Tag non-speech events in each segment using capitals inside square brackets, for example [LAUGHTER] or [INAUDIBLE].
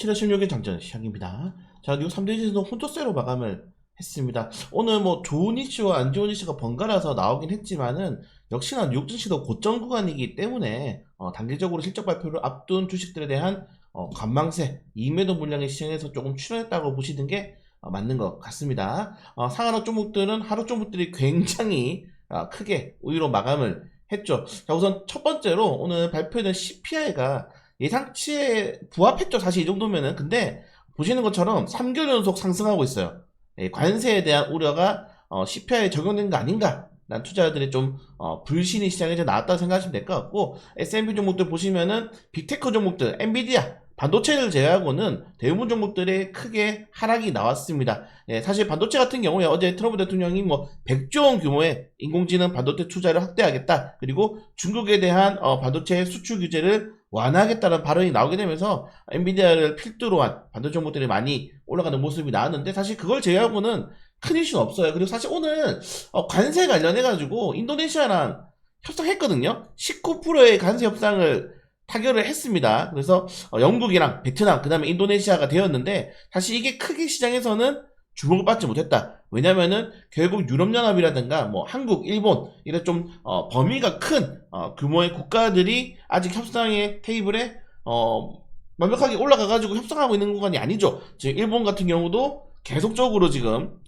7월 16일 장전 시작입니다. 자, 그리고 3대 지수도 혼조세로 마감을 했습니다. 오늘 뭐 좋은 이슈와 안 좋은 이슈가 번갈아서 나오긴 했지만은 역시나 뉴욕 증시도 고점 구간이기 때문에 어, 단기적으로 실적 발표를 앞둔 주식들에 대한 어, 관망세, 이매도 물량의 시장에서 조금 출현했다고 보시는 게 어, 맞는 것 같습니다. 어, 상하로 종목들은 하루 종목들이 굉장히 어, 크게 우위로 마감을 했죠. 자, 우선 첫 번째로 오늘 발표된 CPI가 예상치에 부합했죠. 사실 이 정도면은. 근데 보시는 것처럼 3개월 연속 상승하고 있어요. 예, 관세에 대한 우려가 어, CPI에 적용된 거 아닌가? 난 투자자들의 좀 어, 불신이 시장에 좀 나왔다고 생각하시면 될 것 같고 S&P 종목들 보시면은 빅테크 종목들, 엔비디아, 반도체를 제외하고는 대부분 종목들의 크게 하락이 나왔습니다. 예, 사실 반도체 같은 경우에 어제 트럼프 대통령이 뭐 100조 원 규모의 인공지능 반도체 투자를 확대하겠다. 그리고 중국에 대한 어, 반도체 수출 규제를 완화하겠다는 발언이 나오게 되면서 엔비디아를 필두로 한 반도체 종목들이 많이 올라가는 모습이 나왔는데 사실 그걸 제외하고는 큰 이슈는 없어요. 그리고 사실 오늘 어, 관세 관련해가지고 인도네시아랑 협상했거든요. 19%의 관세 협상을 타결을 했습니다. 그래서 어, 영국이랑 베트남, 그 다음에 인도네시아가 되었는데 사실 이게 크게 시장에서는 주목을 받지 못했다. 왜냐면은 결국 유럽연합이라든가 뭐 한국, 일본 이런 좀 어, 범위가 큰 어, 규모의 국가들이 아직 협상의 테이블에 어, 완벽하게 올라가가지고 협상하고 있는 구간이 아니죠. 지금 일본 같은 경우도 계속적으로 지금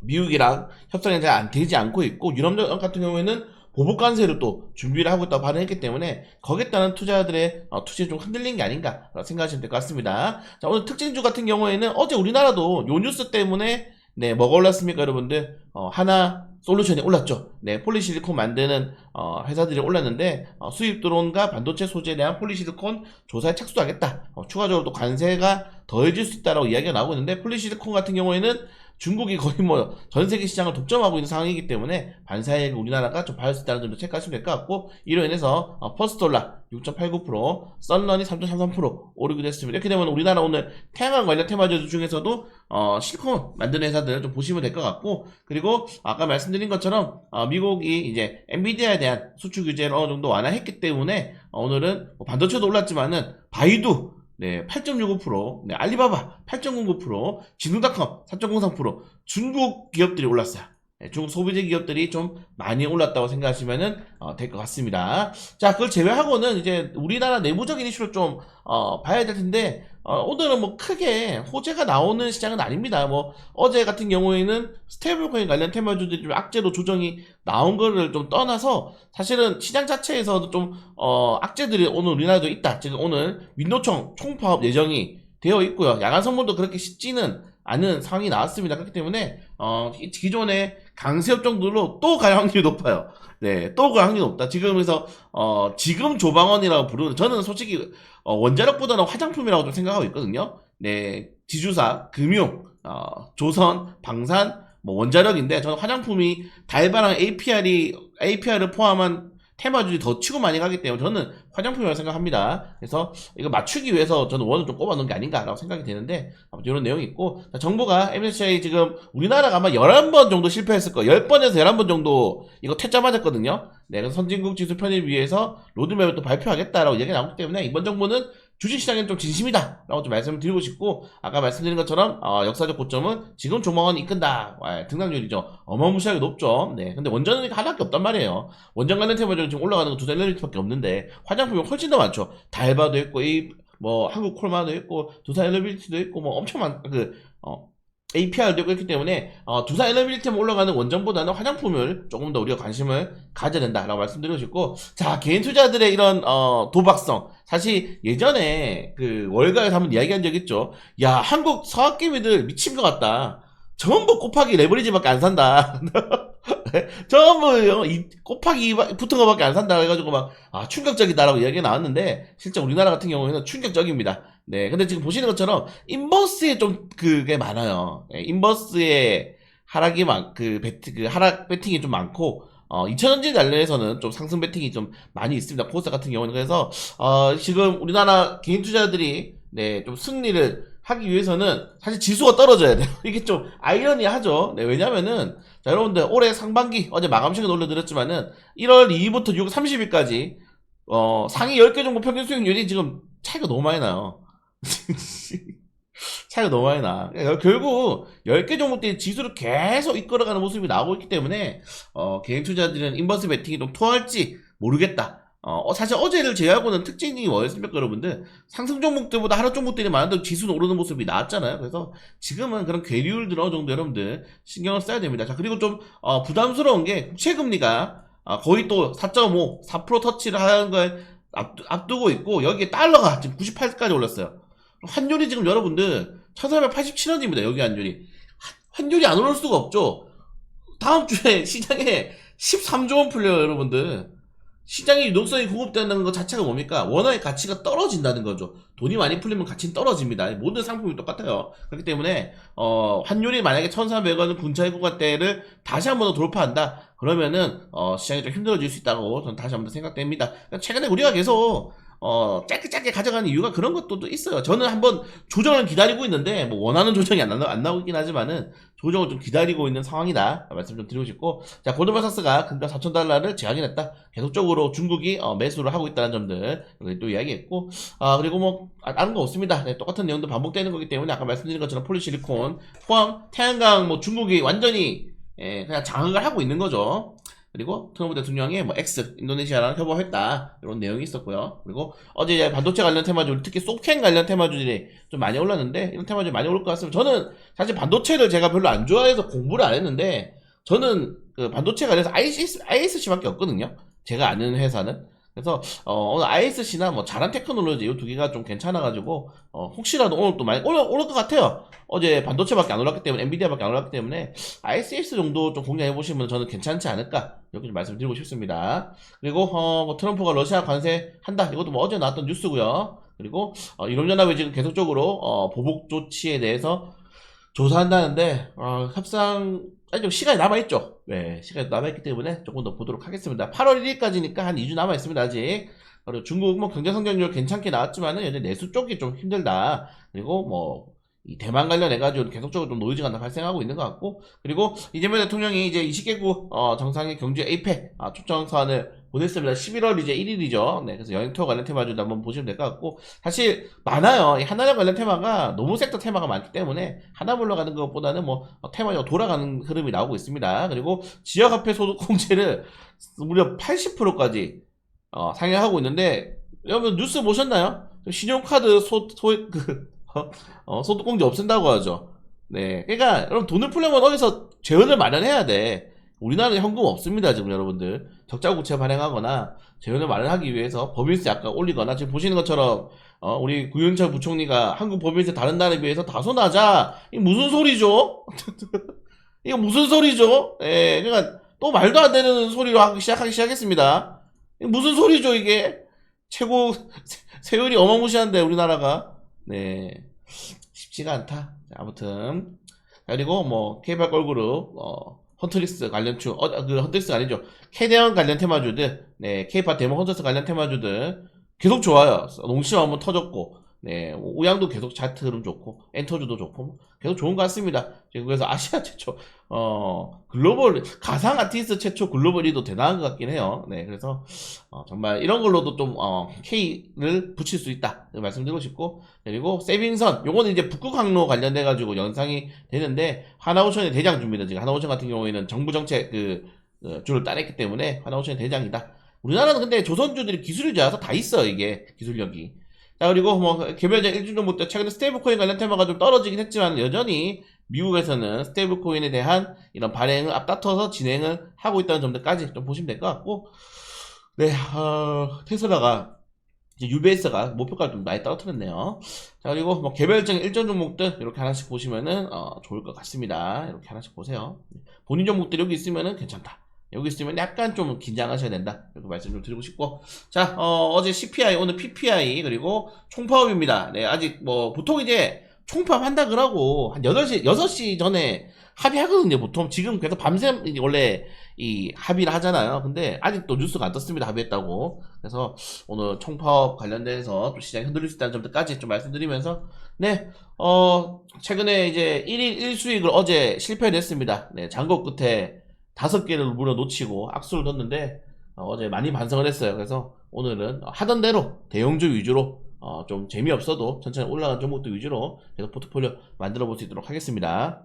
미국이랑 협상이 잘 안 되지 않고 있고 유럽연합 같은 경우에는 보복 관세를 또 준비를 하고 있다고 발언했기 때문에 거기에 따른 투자자들의 어, 투자에 좀 흔들린 게 아닌가 생각하시면 될 것 같습니다. 자 오늘 특징주 같은 경우에는 어제 우리나라도 요 뉴스 때문에 네 뭐가 올랐습니까 여러분들 어, 하나 솔루션이 올랐죠. 네 폴리실리콘 만드는 어, 회사들이 올랐는데 어, 수입 드론과 반도체 소재에 대한 폴리실리콘 조사에 착수하겠다. 어, 추가적으로 또 관세가 더해질 수 있다라고 이야기가 나오고 있는데 폴리실리콘 같은 경우에는 중국이 거의 뭐 전 세계 시장을 독점하고 있는 상황이기 때문에 반사에 우리나라가 좀 받을 수 있다는 점도 체크하시면 될 것 같고 이로 인해서 어, 퍼스톨라 6.89% 썬런이 3.33% 오르게 됐습니다. 이렇게 되면 우리나라 오늘 태양광 관련 테마주 중에서도 어, 실리콘 만드는 회사들 좀 보시면 될 것 같고 그리고 아까 말씀드린 것처럼 어, 미국이 이제 엔비디아에 대한 수출 규제를 어느 정도 완화했기 때문에 어, 오늘은 뭐 반도체도 올랐지만은 바이두 네, 8.65%, 네, 알리바바 8.09%, 진우닷컴 4.03%, 중국 기업들이 올랐어요. 네, 중국 소비재 기업들이 좀 많이 올랐다고 생각하시면 될것 같습니다. 자, 그걸 제외하고는 이제 우리나라 내부적인 이슈를 좀 어, 봐야 될 텐데 어, 오늘은 뭐 크게 호재가 나오는 시장은 아닙니다. 뭐 어제 같은 경우에는 스테이블코인 관련 테마주들이 좀 악재로 조정이 나온 거를 좀 떠나서 사실은 시장 자체에서도 좀 어, 악재들이 오늘 우리나라도 있다. 지금 오늘 민노총 총파업 예정이 되어 있고요. 야간 선물도 그렇게 쉽지는 않은 상황이 나왔습니다. 그렇기 때문에 어, 기- 기존의 강세업 정도로 또 갈 확률이 높아요. 네, 또 갈 확률이 높다. 지금 그래서 어, 지금 조방원이라고 부르는 저는 솔직히 어, 원자력보다는 화장품이라고 좀 생각하고 있거든요. 네, 지주사, 금융, 어, 조선, 방산, 뭐 원자력인데 저는 화장품이 달바랑 APR이 APR을 포함한 테마주들이 더 치고 많이 가기 때문에 저는 화장품이라고 생각합니다. 그래서 이거 맞추기 위해서 저는 원을 좀 꼽아놓은 게 아닌가라고 생각이 되는데 아무튼 이런 내용이 있고 자, 정부가 MSCI 지금 우리나라가 아마 11번 정도 실패했을 거예요. 10번에서 11번 정도 이거 퇴짜 맞았거든요. 네, 그래서 선진국 지수 편입 위해서 로드맵을 또 발표하겠다라고 얘기가 나오기 때문에 이번 정부는 주식시장엔 좀 진심이다. 라고 좀 말씀을 드리고 싶고 아까 말씀드린 것처럼 어, 역사적 고점은 지금 조망원이 이끈다. 와, 등락률이죠. 어마무시하게 높죠. 네. 근데 원전은 하나밖에 없단 말이에요. 원전 관련 테마주는 지금 올라가는 거 두세 엘리베이터밖에 없는데 화장품이 훨씬 더 많죠. 달바도 있고 이 뭐 한국 콜마도 있고 두산 엘리베이터도 있고 뭐 엄청 많그 어, APR도 있고 있기 때문에 어, 두산 엘리베이터만 올라가는 원전보다는 화장품을 조금 더 우리가 관심을 가져야 된다라고 말씀드리고 싶고 자 개인 투자들의 이런 어, 도박성. 사실 예전에 그 월가에서 한번 이야기한 적 있죠. 야 한국 서학개미들 미친 것 같다. 전부 곱하기 레버리지밖에 안 산다. [LAUGHS] 전부 이 곱하기 붙은 거밖에 안 산다. 해가지고 막 아, 충격적이다라고 이야기가 나왔는데 실제 우리나라 같은 경우에는 충격적입니다 네 근데 지금 보시는 것처럼 인버스에 좀 그게 많아요 예, 인버스에 하락이 많, 그, 베트, 그 하락 배팅이 좀 많고, 어, 2000원지 관련해서는 좀 상승 배팅이 좀 많이 있습니다. 코스닥 같은 경우는. 그래서, 어, 지금 우리나라 개인 투자들이, 네, 좀 승리를 하기 위해서는 사실 지수가 떨어져야 돼요. [LAUGHS] 이게 좀 아이러니하죠. 네, 왜냐면은, 자, 여러분들 올해 상반기, 어제 마감 시간 올려드렸지만은, 1월 2일부터 6월 30일까지, 어, 상위 10개 정도 평균 수익률이 지금 차이가 너무 많이 나요. [LAUGHS] 차이가 너무 많이 나. 그러니까 결국 10개 종목들이 지수를 계속 이끌어가는 모습이 나오고 있기 때문에 어, 개인 투자들은 인버스 베팅이 좀 통할지 모르겠다. 어, 사실 어제를 제외하고는 특징이 뭐였습니까, 여러분들? 상승 종목들보다 하락 종목들이 많은데 지수는 오르는 모습이 나왔잖아요. 그래서 지금은 그런 괴리율들 어느 정도 여러분들 신경을 써야 됩니다. 자, 그리고 좀 어, 부담스러운 게 국채금리가 어, 거의 또 4.5, 4% 터치를 하는 걸 앞, 앞두고 있고 여기에 달러가 지금 98까지 올랐어요. 환율이 지금 여러분들 1487원입니다. 여기 환율이. 환율이 안 오를 수가 없죠. 다음 주에 [LAUGHS] 시장에 13조 원 풀려요, 여러분들. 시장의 유동성이 공급되는 것 자체가 뭡니까? 원화의 가치가 떨어진다는 거죠. 돈이 많이 풀리면 가치는 떨어집니다. 모든 상품이 똑같아요. 그렇기 때문에 어, 환율이 만약에 1,300원 근처의 구간대를 다시 한 번 더 돌파한다. 그러면은 어, 시장이 좀 힘들어질 수 있다고 저는 다시 한 번 더 생각됩니다. 그러니까 최근에 우리가 계속 어, 짧게 짧게 가져가는 이유가 그런 것도 또 있어요. 저는 한번 조정을 기다리고 있는데, 뭐, 원하는 [LAUGHS] 조정이 안, 나, 안 나오고 있긴 하지만은, 조정을 좀 기다리고 있는 상황이다. 말씀 좀 드리고 싶고, 자, 골드만삭스가 금가 4,000달러를 재확인했다. 계속적으로 중국이 어, 매수를 하고 있다는 점들, 또 이야기했고, 아, 그리고 뭐, 아, 다른 거 없습니다. 네, 똑같은 내용도 반복되는 거기 때문에, 아까 말씀드린 것처럼 폴리실리콘, 포항, 태양광, 뭐, 중국이 완전히, 예, 그냥 장악을 하고 있는 거죠. 그리고 트럼프 대통령이 뭐 X 인도네시아랑 협업했다 이런 내용이 있었고요. 그리고 어제 반도체 관련 테마주 특히 소켄 관련 테마주들이 좀 많이 올랐는데 이런 테마주들이 많이 오를 것 같습니다. 저는 사실 반도체를 제가 별로 안 좋아해서 공부를 안 했는데 저는 그 반도체 관련해서 IS, ISC밖에 없거든요. 제가 아는 회사는. 그래서 어, 오늘 ISC나 뭐 자란 테크놀로지 이 두 개가 좀 괜찮아가지고 어, 혹시라도 오늘 또 많이 오를, 오를 것 같아요. 어제 반도체밖에 안 올랐기 때문에 엔비디아밖에 안 올랐기 때문에 ICS 정도 좀 공략해 보시면 저는 괜찮지 않을까 이렇게 좀 말씀드리고 싶습니다. 그리고 어, 뭐 트럼프가 러시아 관세 한다 이것도 뭐 어제 나왔던 뉴스고요. 그리고 어, 유럽연합이 지금 계속적으로 어, 보복 조치에 대해서 조사한다는데 어, 협상 좀 시간이 남아 있죠. 네, 시간이 남아 있기 때문에 조금 더 보도록 하겠습니다. 8월 1일까지니까 한 2주 남아 있습니다, 아직. 그리고 중국 뭐 경제 성장률 괜찮게 나왔지만은 여전히 내수 쪽이 좀 힘들다. 그리고 뭐, 이 대만 관련해가지고 계속적으로 좀 노이즈가 발생하고 있는 것 같고, 그리고 이재명 대통령이 이제 20개국, 어, 정상의 경제 에이펙, 아, 초청 사안을 보냈습니다. 11월 이제 1일이죠. 네, 그래서 여행 투어 관련 테마주도 한번 보시면 될 것 같고, 사실 많아요. 이 하나랑 관련 테마가 너무 섹터 테마가 많기 때문에 하나 물러가는 것보다는 뭐 테마가 돌아가는 흐름이 나오고 있습니다. 그리고 지역화폐 소득 공제를 무려 80%까지 어, 상향하고 있는데 여러분 뉴스 보셨나요? 신용카드 소, 소, 그, 어, 어, 소득공제 없앤다고 하죠. 네. 그러니까 여러분 돈을 풀려면 어디서 재원을 마련해야 돼. 우리나라는 현금 없습니다, 지금 여러분들. 적자국채 발행하거나 재원을 마련하기 위해서 법인세 약간 올리거나 지금 보시는 것처럼 어, 우리 구윤철 부총리가 한국 법인세 다른 나라에 비해서 다소 낮아. 이게 무슨 소리죠? [LAUGHS] 이거 무슨 소리죠? 예, 그러니까 또 말도 안 되는 소리로 하기 시작하기 시작했습니다. 이게 무슨 소리죠, 이게? 최고 세- [LAUGHS] 세율이 어마무시한데 우리나라가 네 쉽지가 않다. 자, 아무튼 그리고 뭐 케이팝 걸그룹 어, 헌트리스 관련주 어, 그 헌트리스 아니죠 캐대원 관련 테마주들 네 케이팝 데모 헌트리스 관련 테마주들 계속 좋아요. 농심 한번 터졌고 네 우양도 계속 차트 흐름 좋고 엔터주도 좋고 뭐 계속 좋은 것 같습니다. 지금 그래서 아시아 [LAUGHS] 최초 어 글로벌 가상 아티스트 최초 글로벌 리도 대단한 것 같긴 해요. 네 그래서 어, 정말 이런 걸로도 좀 어, K를 붙일 수 있다 말씀드리고 싶고 그리고 세빙선 요거는 이제 북극 항로 관련돼 가지고 영상이 되는데 하나오션의 대장주입니다. 지금 하나오션 같은 경우에는 정부 정책 그 어, 주를 따냈기 때문에 하나오션의 대장이다. 우리나라는 근데 조선주들이 기술이 좋아서 다 있어 이게 기술력이. 자 그리고 뭐 개별적 일주 정도 최근에 스테이블 코인 관련 테마가 좀 떨어지긴 했지만 여전히 미국에서는 스테이블 코인에 대한 이런 발행을 앞다퉈서 진행을 하고 있다는 점들까지 좀 보시면 될 것 같고 네 어, 테슬라가 UBS가 목표가를 좀 많이 떨어뜨렸네요. 자 그리고 뭐 개별적인 일정 종목들 이렇게 하나씩 보시면은 어, 좋을 것 같습니다. 이렇게 하나씩 보세요. 본인 종목들 여기 있으면은 괜찮다. 여기 있으면 약간 좀 긴장하셔야 된다. 이렇게 말씀 좀 드리고 싶고. 자, 어, 제 CPI, 오늘 PPI, 그리고 총파업입니다. 네, 아직 뭐, 보통 이제 총파업 한다 그러고, 한 8시, 6시 전에 합의하거든요, 보통. 지금 그래서 밤샘 원래 이 합의를 하잖아요. 근데 아직도 뉴스가 안 떴습니다, 합의했다고. 그래서 오늘 총파업 관련돼서 또 시장이 흔들릴 수 있다는 점들까지 좀 말씀드리면서, 네, 어, 최근에 이제 1일 1수익을 어제 실패를 했습니다. 네, 장고 끝에 다섯 개를 무려 놓치고 악수를 뒀는데 어, 제 많이 반성을 했어요. 그래서 오늘은 하던 대로 대형주 위주로 어, 좀 재미없어도 천천히 올라가는 종목도 위주로 계속 포트폴리오 만들어 볼 수 있도록 하겠습니다.